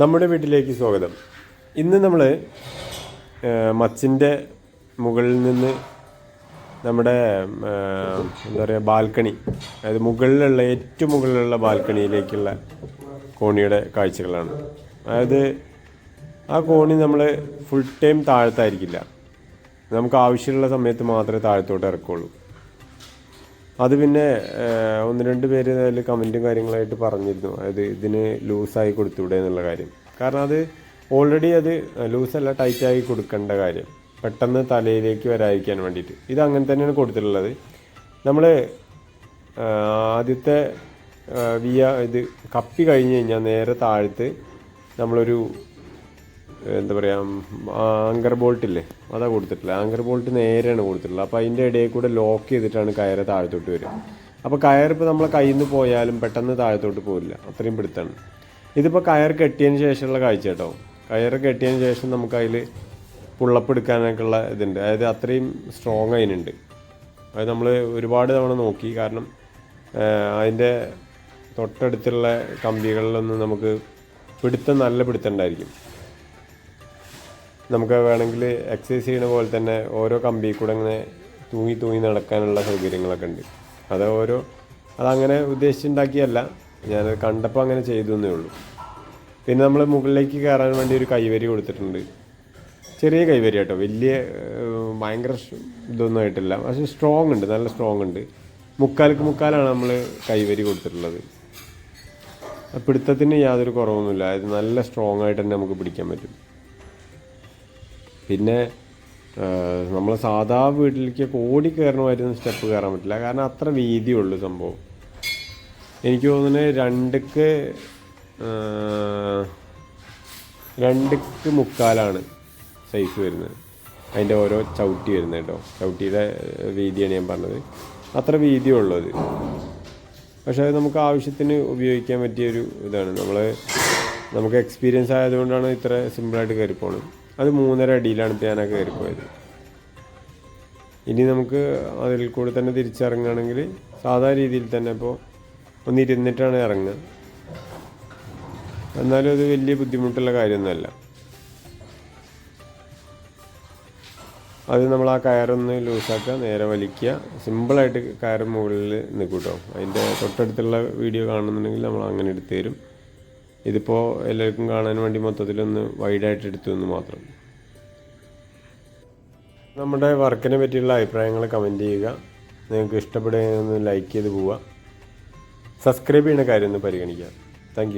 നമ്മുടെ വീട്ടിലേക്ക് സ്വാഗതം. ഇന്ന് നമ്മൾ മച്ചിന്റെ മുകളിൽ നിന്ന് നമ്മുടെ എന്താ പറയുക ബാൽക്കണി അതായത് മുകളിലുള്ള ഏറ്റവും മുകളിലുള്ള ബാൽക്കണിയിലേക്കുള്ള കോണിയുടെ കാഴ്ചകളാണ്. അതായത് ആ കോണി നമ്മൾ ഫുൾ ടൈം താഴത്തായിരിക്കില്ല. നമുക്ക് ആവശ്യമുള്ള സമയത്ത് മാത്രമേ താഴത്തോട്ട് ഇറക്കുള്ളൂ. അത് പിന്നെ ഒന്ന് രണ്ട് പേര് അതിൽ കമന്റും കാര്യങ്ങളായിട്ട് പറഞ്ഞിരുന്നു. അതായത് ഇതിന് ലൂസായി കൊടുത്തൂടെ എന്നുള്ള കാര്യം. കാരണം അത് ഓൾറെഡി അത് ലൂസല്ല ടൈറ്റായി കൊടുക്കേണ്ട കാര്യം. പെട്ടെന്ന് തലയിലേക്ക് വരാതിരിക്കാൻ വേണ്ടിയിട്ട്. ഇത് അങ്ങനെ തന്നെയാണ് കൊടുത്തിട്ടുള്ളത്. നമ്മൾ ആദ്യത്തെ വിയ ഇത് കപ്പി കഴിഞ്ഞ് കഴിഞ്ഞാൽ നേരെ താഴത്ത് നമ്മളൊരു എന്താ പറയുക ആങ്കർ ബോൾട്ടില്ലേ? അതാ കൊടുത്തിട്ടില്ല ആങ്കർ ബോൾട്ട് നേരെയാണ് കൊടുത്തിട്ടുള്ളത്. അപ്പോൾ അതിന്റെ ഇടയിൽ കൂടെ ലോക്ക് ചെയ്തിട്ടാണ് കയറ് താഴത്തോട്ട് വരിക. അപ്പോൾ കയർ ഇപ്പോൾ നമ്മളെ കയ്യിൽ നിന്ന് പോയാലും പെട്ടെന്ന് താഴത്തോട്ട് പോവില്ല അത്രയും പിടുത്താണ്. ഇതിപ്പോൾ കയർ കെട്ടിയതിന് ശേഷമുള്ള കാഴ്ച കേട്ടോ. കയർ കെട്ടിയതിന് ശേഷം നമുക്ക് അതിൽ പുള്ളപ്പ് എടുക്കാനൊക്കെ ഉള്ള ഇതുണ്ട്. അതായത് അത്രയും സ്ട്രോങ് അതിനുണ്ട് അത് നമ്മൾ ഒരുപാട് തവണ നോക്കി. കാരണം അതിന്റെ തൊട്ടടുത്തുള്ള കമ്പികളിലൊന്നും നമുക്ക് പിടുത്തം നല്ല പിടുത്തം ഉണ്ടായിരിക്കും. നമുക്ക് വേണമെങ്കിൽ എക്സസൈസ് ചെയ്യുന്ന പോലെ തന്നെ ഓരോ കമ്പി കൂടെ ഇങ്ങനെ തൂങ്ങി തൂങ്ങി നടക്കാനുള്ള സൗകര്യങ്ങളൊക്കെ ഉണ്ട്. അത് ഓരോ അതങ്ങനെ ഉദ്ദേശിച്ചുണ്ടാക്കിയല്ല. ഞാൻ കണ്ടപ്പോൾ അങ്ങനെ ചെയ്തു എന്നേ ഉള്ളൂ. പിന്നെ നമ്മൾ മുകളിലേക്ക് കയറാൻ വേണ്ടി ഒരു കൈവരി കൊടുത്തിട്ടുണ്ട്. ചെറിയ കൈവരി കേട്ടോ. വലിയ ഭയങ്കര ഇതൊന്നും ആയിട്ടില്ല. പക്ഷേ സ്ട്രോങ് ഉണ്ട്. നല്ല സ്ട്രോങ് ഉണ്ട്. മുക്കാൽക്ക് മുക്കാലാണ് നമ്മൾ കൈവരി കൊടുത്തിട്ടുള്ളത്. പിടുത്തത്തിന് യാതൊരു കുറവൊന്നുമില്ല. അത് നല്ല സ്ട്രോങ് ആയിട്ട് തന്നെ നമുക്ക് പിടിക്കാൻ പറ്റും. പിന്നെ നമ്മൾ സാധാ വീട്ടിലേക്ക് ഓടി കയറണമായിരുന്നു സ്റ്റെപ്പ് കയറാൻ പറ്റില്ല. കാരണം അത്ര വീതിയുള്ളൂ സംഭവം. എനിക്ക് തോന്നുന്നത് രണ്ടക്ക് രണ്ടുക്ക് മുക്കാലാണ് സൈസ് വരുന്നത്. അതിന്റെ ഓരോ ചവിട്ടി വരുന്നത് കേട്ടോ. ചവിട്ടിയുടെ വീതിയാണ് ഞാൻ പറഞ്ഞത്. അത്ര വീതിയുള്ളത്. പക്ഷേ അത് നമുക്ക് ആവശ്യത്തിന് ഉപയോഗിക്കാൻ പറ്റിയ ഒരു ഇതാണ്. നമ്മൾ നമുക്ക് എക്സ്പീരിയൻസ് ആയതുകൊണ്ടാണ് ഇത്ര സിമ്പിളായിട്ട് കയറിപ്പോണത്. അത് മൂന്നര അടിയിലാണ് ഇപ്പോൾ ഞാനൊക്കെ കയറിപ്പോയത് ഇനി നമുക്ക് അതിൽ കൂടെ തന്നെ തിരിച്ചിറങ്ങുകയാണെങ്കിൽ സാധാ രീതിയിൽ തന്നെ ഇപ്പോൾ ഒന്നിരുന്നിട്ടാണ് ഇറങ്ങുക. എന്നാലും അത് വലിയ ബുദ്ധിമുട്ടുള്ള കാര്യമൊന്നുമല്ല. അത് നമ്മൾ ആ കയറൊന്ന് ലൂസാക്കുക നേരെ വലിക്കുക. സിമ്പിളായിട്ട് കയറ് മുകളിൽ നിൽക്കും കേട്ടോ. അതിന്റെ തൊട്ടടുത്തുള്ള വീഡിയോ കാണുന്നുണ്ടെങ്കിൽ നമ്മൾ അങ്ങനെ എടുത്തു തരും. ഇതിപ്പോൾ എല്ലാവർക്കും കാണാൻ വേണ്ടി മൊത്തത്തിലൊന്ന് വൈഡായിട്ട് എടുത്തു എന്ന് മാത്രം. നമ്മുടെ വർക്കിനെ പറ്റിയുള്ള അഭിപ്രായങ്ങൾ കമന്റ് ചെയ്യുക. നിങ്ങൾക്ക് ഇഷ്ടപ്പെടുകയെന്ന് ലൈക്ക് ചെയ്ത് പോവുക. സബ്സ്ക്രൈബ് ചെയ്യുന്ന കാര്യം ഒന്ന് പരിഗണിക്കുക. താങ്ക്